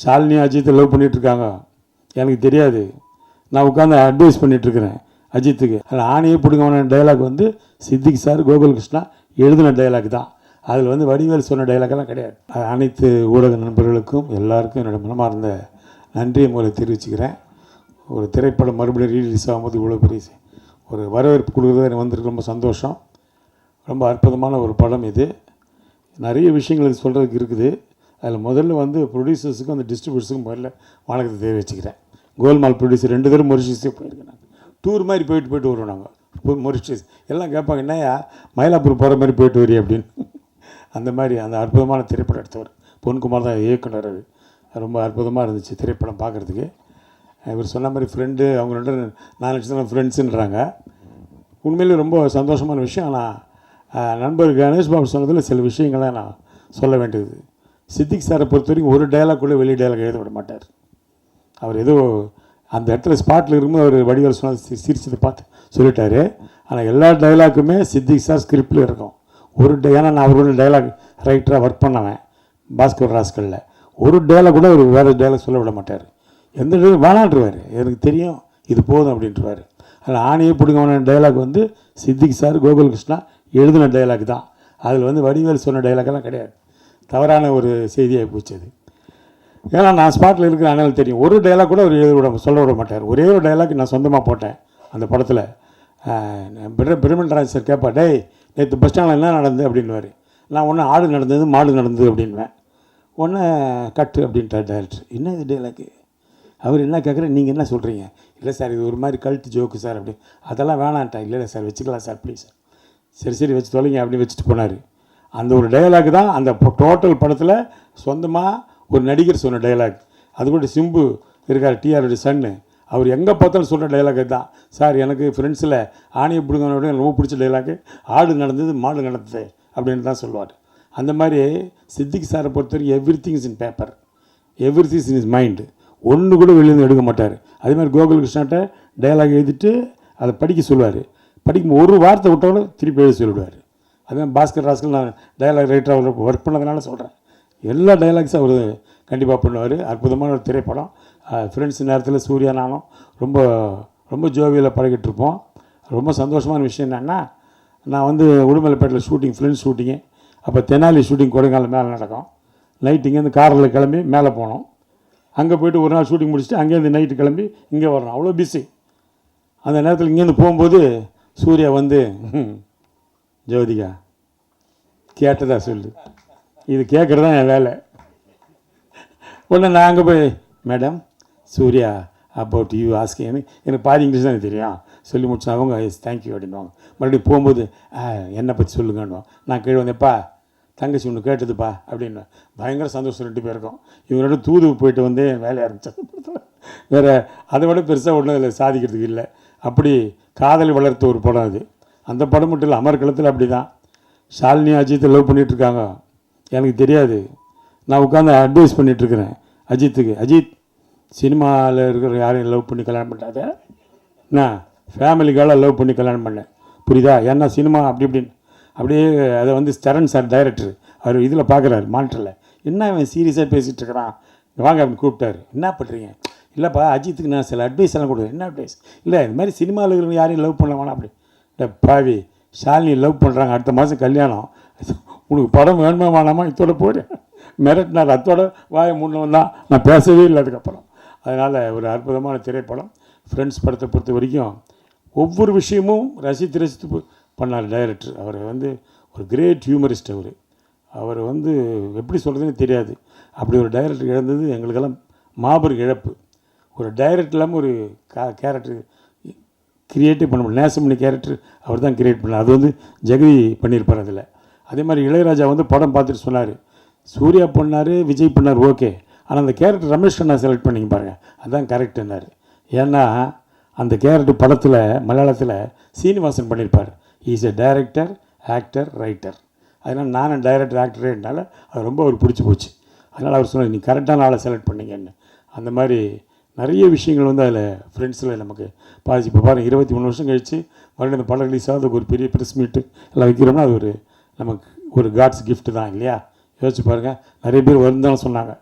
ஷாலினி அஜித்தை லவ் பண்ணிகிட்ருக்காங்க எனக்கு தெரியாது. நான் உட்காந்து அட்வைஸ் பண்ணிகிட்ருக்கிறேன் அஜித்துக்கு. அதில் ஆணையே பிடிக்கமான டைலாக் வந்து சித்திக் சார் கோகுல் கிருஷ்ணா எழுதின டைலாக் தான். அதில் வந்து வடிவேல் சொன்ன டைலாக்கெல்லாம் கிடையாது. அது அனைத்து ஊடக நண்பர்களுக்கும் எல்லாருக்கும் என்னோடய மனமார்ந்த நன்றியை உங்களை தெரிவிச்சுக்கிறேன். ஒரு திரைப்படம் மறுபடியும் ரீலீஸ் ஆகும்போது இவ்வளோ பெரிய ஒரு வரவேற்பு கொடுக்குறது எனக்கு வந்துருக்கு. ரொம்ப சந்தோஷம். ரொம்ப அற்புதமான ஒரு படம் இது. நிறைய விஷயங்கள் இது சொல்கிறதுக்கு இருக்குது. அதில் முதல்ல வந்து ப்ரொடியூசர்ஸுக்கும் அந்த டிஸ்ட்ரிபியூட்டர்ஸுக்கும் முதல்ல வணக்கத்தை தெரிவிச்சுக்கிறேன் கோல்மால் ப்ரொடியூசர் ரெண்டு பேரும் மொரிஷியஸே போயிருக்கேன் டூர் மாதிரி போயிட்டு போயிட்டு வருவோம் நாங்கள் மொரிஷியஸ் எல்லாம் கேட்பாங்க என்னையா மயிலாப்பூர் போகிற மாதிரி போயிட்டு வரி அப்படின்னு. அந்த மாதிரி அந்த அற்புதமான திரைப்படம் எடுத்தவர். பொன்குமார் தான் இயக்குனர் அது ரொம்ப அற்புதமாக இருந்துச்சு திரைப்படம் பார்க்குறதுக்கு. இவர் சொன்ன மாதிரி ஃப்ரெண்டு அவங்க ரெண்டு நாலு நினச்சதான் ஃப்ரெண்ட்ஸுன்றாங்க உண்மையிலே ரொம்ப சந்தோஷமான விஷயம். ஆனால் நண்பர் கணேஷ் பாபு சொன்னதில் சில விஷயங்களை நான் சொல்ல வேண்டியது. சித்திக் சாரை பொறுத்த வரைக்கும் ஒரு டைலாக்குள்ளே கூட டைலாக் எழுத விட மாட்டார். அவர் ஏதோ அந்த இடத்துல ஸ்பாட்டில் இருக்கும்போது அவர் வடிவேல் சொன்னது சி- சிரிச்சதை பார்த்து சொல்லிட்டாரு. ஆனால் எல்லா டைலாக்குமே சித்திக் சார் ஸ்கிரிப்டில் இருக்கும். ஒரு டே ஏன்னா நான் அவரோட டைலாக் ரைட்டராக ஒர்க் பண்ணவன் பாஸ்கர் ராஸ்கலில். ஒரு டைலாக் கூட அவர் வேறு டைலாக் சொல்ல விட மாட்டார். எந்த டைலாக் வேணான்றவார். எனக்கு தெரியும் இது போதும் அப்படின்றவார். அதில் ஆணையே பிடிக்கமான டைலாக் வந்து சித்திக் சார் கோகுல் கிருஷ்ணா எழுதின டைலாக் தான். அதில் வந்து வடிவேல் சொன்ன டைலாக்கெல்லாம் கிடையாது. தவறான ஒரு செய்தியாக போச்சு அது ஏன்னா நான் ஸ்பாட்டில் இருக்கிற தெரியும். ஒரு டைலாக் கூட அவர் எழுத விட சொல்ல விட மாட்டார். ஒரே ஒரு டைலாக் நான் சொந்தமாக போட்டேன் அந்த படத்தில். பிரமண்டராஜ் சார் கேட்பா டேய் நேற்று பஸ் ஸ்டாண்டில் என்ன நடந்தது? அப்படின்வார் நான் ஒன்று ஆடு நடந்தது மாடு நடந்தது அப்படின்வேன் ஒன்று கட்டு அப்படின்ட்டார் டேரக்டர் என்ன இது டைலாக்கு அவர் என்ன கேட்குறேன் நீங்கள் என்ன சொல்கிறீங்க இல்லை சார் இது ஒரு மாதிரி கழுத்து ஜோக்கு சார் அப்படி. அதெல்லாம் வேணான்ட்டா இல்லை இல்லை சார் வச்சுக்கலாம் சார் ப்ளீஸ் சரி சரி வச்சு தொலைங்க அப்படின்னு வச்சுட்டு போனார். அந்த ஒரு டயலாக் தான் அந்த டோட்டல் படத்தில் சொந்தமாக ஒரு நடிகர் சொன்ன டயலாக் அது கூட சிம்பு இருக்கார் டிஆருடைய சன்னு. அவர் எங்கே பார்த்தாலும் சொல்கிற டைலாக் தான். சார் எனக்கு ஃப்ரெண்ட்ஸில் ஆணையை பிடுங்கனோட ரொம்ப பிடிச்ச டைலாக்கு ஆடு நடந்தது மாடு நடந்தது அப்படின்னு தான் சொல்லுவார். அந்த மாதிரி சித்திக் சாரை பொறுத்தவரைக்கும் every things in paper every things in is mind ஒன்று கூட வெளியிருந்து எடுக்க மாட்டார். அதே மாதிரி கோகுல் கிருஷ்ணாட்ட டயலாக் எழுதிட்டு அதை படிக்க சொல்லுவார். படிக்கும் ஒரு வார்த்தை விட்டவங்களும் திருப்பி எழுதி சொல்லிவிடுவார் அதே பாஸ்கர் ராஸ்கர் நான் டயலாக் ரைட்டராக ஒர்க் பண்ணதுனால சொல்கிறேன் எல்லா டைலாக்ஸும் அவர் கண்டிப்பாக பண்ணுவார். அற்புதமான ஒரு திரைப்படம். ஃப்ரெண்ட்ஸ் நேரத்தில் சூர்யா நானும் ரொம்ப ரொம்ப ஜோவியில் பழகிட்டு இருப்போம் ரொம்ப சந்தோஷமான விஷயம் என்னென்னா நான் வந்து உடுமலைப்பேட்டில் ஷூட்டிங் ஃப்ரெண்ட்ஸ் ஷூட்டிங்கு அப்போ தெனாலி ஷூட்டிங் கொடைக்கானல் மேலே நடக்கும். நைட் இங்கேருந்து காரில் கிளம்பி மேலே போனோம். அங்கே போயிட்டு ஒரு நாள் ஷூட்டிங் முடிச்சுட்டு அங்கேருந்து நைட்டு கிளம்பி இங்கே வரணும் அவ்வளோ பிஸி அந்த நேரத்தில் இங்கேருந்து போகும்போது சூர்யா வந்து ஜோதிகா கேட்டதா சொல்லு. இது கேட்குறது தான் என் வேலை. உடனே நான் அங்கே போய் madam Surya about you asking எனக்கு பாதி இங்கிலீஷ் தான் எனக்கு தெரியும். சொல்லி முடிச்சா அவங்க எஸ் தேங்க்யூ அப்படின்வாங்க மறுபடியும் போகும்போது "ஆ, என்னை பற்றி சொல்லுங்கன்னுவோம் நான் கீழே வந்தேப்பா தங்கச்சி ஒன்று கேட்டதுப்பா அப்படின்னு. பயங்கர சந்தோஷம் ரெண்டு பேருக்கும். இவங்களோட தூது போயிட்டு வந்து வேலையை ஆரம்பித்தேன் வேறு அதை விட பெருசாக ஒன்றும் அதில் சாதிக்கிறதுக்கு இல்லை. அப்படி காதல் வளர்த்த ஒரு படம் அது. அந்த படம் மட்டும் இல்லை அமர்கலத்தில் அப்படி தான் ஷாலினி அஜித்தை லவ் பண்ணிகிட்ருக்காங்க எனக்கு தெரியாது. நான் உட்காந்து அட்வைஸ் பண்ணிகிட்ருக்கிறேன் அஜித்துக்கு. அஜித் சினிமாவில் இருக்கிற யாரையும் லவ் பண்ணி கல்யாணம் பண்ணாத. நான் ஃபேமிலிக்காக லவ் பண்ணி கல்யாணம் பண்ணேன் புரியுதா? ஏன்னா சினிமா அப்படி இப்படின்னு. அப்படியே அதை வந்து சரண் சார் டைரக்டர் அவர் இதில் பார்க்குறாரு மானிட்டரில் என்ன இவன் சீரியஸாக பேசிகிட்டு இருக்கிறான் வாங்க அப்படின்னு கூப்பிட்டாரு. என்ன பண்ணுறீங்க இல்லைப்பா அஜித்துக்கு நான் சில அட்வைஸ் எல்லாம் கொடுக்குறேன். என்ன அட்வைஸ் இல்லை இது மாதிரி சினிமாவில் இருக்கிறவங்க யாரையும் லவ் பண்ண வேணாம் அப்படி. இல்லை பாவி. ஷாலினி லவ் பண்ணுறாங்க அடுத்த மாதம் கல்யாணம். உனக்கு படம் வேணுமா வேணாமா? இதோட போடு. மிரட்டினார். அத்தோட வாயை முன்னவன் தான் நான் பேசவே இல்லை அதுக்கப்புறம். அதனால் ஒரு அற்புதமான திரைப்படம். ஃப்ரெண்ட்ஸ் படத்தை பொறுத்த வரைக்கும் ஒவ்வொரு விஷயமும் ரசித்து ரசித்து பண்ணார் டைரக்டர் அவர் வந்து ஒரு கிரேட் ஹியூமரிஸ்ட் அவர். அவர் வந்து எப்படி சொல்கிறதுன்னு தெரியாது. அப்படி ஒரு டைரக்டர் இழந்தது எங்களுக்கெல்லாம் மாபெரும் இழப்பு. ஒரு டைரக்டர் இல்லாமல் ஒரு கா கேரக்டர் கிரியேட்டே பண்ண முடியல. நேசமணி கேரக்டர் அவர் தான் கிரியேட் பண்ணார் அது வந்து ஜெகதி பண்ணியிருப்பார் அதில். அதே மாதிரி இளையராஜா வந்து படம் பார்த்துட்டு சொன்னார். சூர்யா பண்ணார் விஜய் பண்ணார் ஓகே. ஆனால் அந்த கேரக்டர் ரமேஷ் அண்ணா செலக்ட் பண்ணிங்க பாருங்கள் அதுதான் கரெக்டுன்னாரு ஏன்னா அந்த கேரக்டர் படத்தில் மலையாளத்தில் சீனிவாசன் பண்ணியிருப்பார். Is a director actor writer அதனால் நானும் டைரக்டர் ஆக்டரேனால அது ரொம்ப அவர் பிடிச்சி போச்சு. அதனால் அவர் சொன்னார் நீ கரெக்டான ஆளை செலக்ட் பண்ணிங்கன்னு. அந்த மாதிரி நிறைய விஷயங்கள் வந்து அதில் ஃப்ரெண்ட்ஸில் நமக்கு பாதிச்சு இப்போ பாருங்கள் இருபத்தி மூணு வருஷம் கழித்து மறுபடியும் அந்த படம் ரிலீஸ் ஆகுது ஒரு பெரிய ப்ரெஸ் மீட்டு எல்லாம் வைக்கிறோம்னா அது ஒரு நமக்கு ஒரு காட்ஸ் கிஃப்ட்டு தான் இல்லையா? யோசிச்சு பாருங்கள் நிறைய பேர் வருந்தாலும் சொன்னாங்க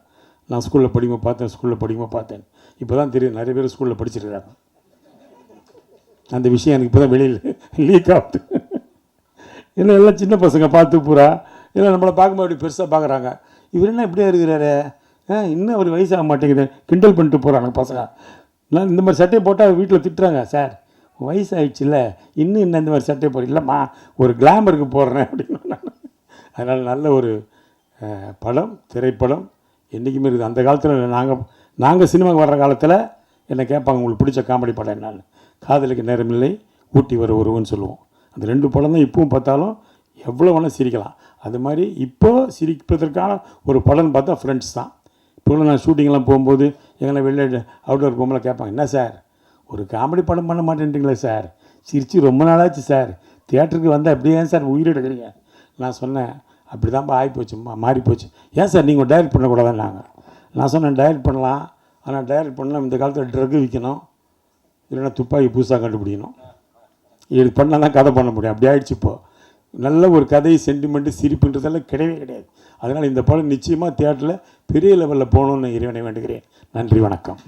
நான் ஸ்கூலில் படிக்கும்போது பார்த்தேன் ஸ்கூலில் படிக்கும்போது பார்த்தேன். இப்போ தான் தெரியும் நிறைய பேர் ஸ்கூலில் படிச்சிருக்கிறாங்க. அந்த விஷயம் எனக்கு இப்போ தான் வெளியில் லீக் ஆகுது. என்ன எல்லாம் சின்ன பசங்க பார்த்து பூரா. இல்லை நம்மளை பார்க்கும்போது அப்படி பெருசாக பார்க்குறாங்க. இவர் என்ன இப்படியே இருக்கிறாரு இன்னும் அவர் வயசாக மாட்டேங்குது. கிண்டல் பண்ணிட்டு போகிறாங்க பசங்க. நான் இந்த மாதிரி சட்டையை போட்டால் வீட்டில் திட்டுறாங்க சார் வயசாகிடுச்சுல்ல இன்னும் என்ன இந்த மாதிரி சட்டையை போட இல்லைம்மா ஒரு கிளாமருக்கு போடுறேன் அப்படின்னு நான். அதனால் நல்ல ஒரு படம் திரைப்படம். என்றைக்குமே இருக்குது. அந்த காலத்தில் நாங்கள் நாங்கள் சினிமாவுக்கு வர்ற காலத்தில் என்னை கேட்பாங்க உங்களுக்கு பிடிச்ச காமெடி படம் என்னன்னு? காதலுக்கு நேரமில்லை ஊட்டி வர ஒருவன்னு சொல்லுவோம். அந்த ரெண்டு படம் தான் இப்பவும் பார்த்தாலும் எவ்வளோ வேணால் சிரிக்கலாம். அது மாதிரி இப்போ சிரிப்பதற்கான ஒரு படம்னு பார்த்தா ஃப்ரெண்ட்ஸ் தான். இப்போ நான் ஷூட்டிங்லாம் போகும்போது எங்கன்னா வெளில அவுட்டோர் போகும்போது கேட்பாங்க என்ன சார் ஒரு காமெடி படம் பண்ண மாட்டேன்றீங்களே சார் சிரிச்சு ரொம்ப நாளாச்சு சார் தியேட்டருக்கு வந்தால் அப்படியே ஏன் சார் உயிர் எடுக்கிறீங்க? நான் சொன்னேன் அப்படி தான்ப்பா ஆகி போச்சு மாறி போச்சு ஏன் சார் நீங்கள் டைரக்ட் பண்ணக்கூடாதுன்னாங்க? நான் சொன்னேன் டைரக்ட் பண்ணலாம். ஆனால் டைரக்ட் பண்ணலாம் இந்த காலத்தில் ட்ரக் விற்கணும் இல்லைன்னா துப்பாக்கி புதுசாக கண்டுபிடிக்கணும். இது பண்ணால் தான் கதை பண்ண முடியும். அப்படி ஆகிடுச்சு இப்போது நல்ல ஒரு கதை சென்டிமெண்ட்டு சிரிப்புன்றதெல்லாம் கிடையவே கிடையாது. அதனால் இந்த படம் நிச்சயமாக தியேட்டரில் பெரிய லெவலில் போகணுன்னு இறைவனை வேண்டுகிறேன். நன்றி வணக்கம்.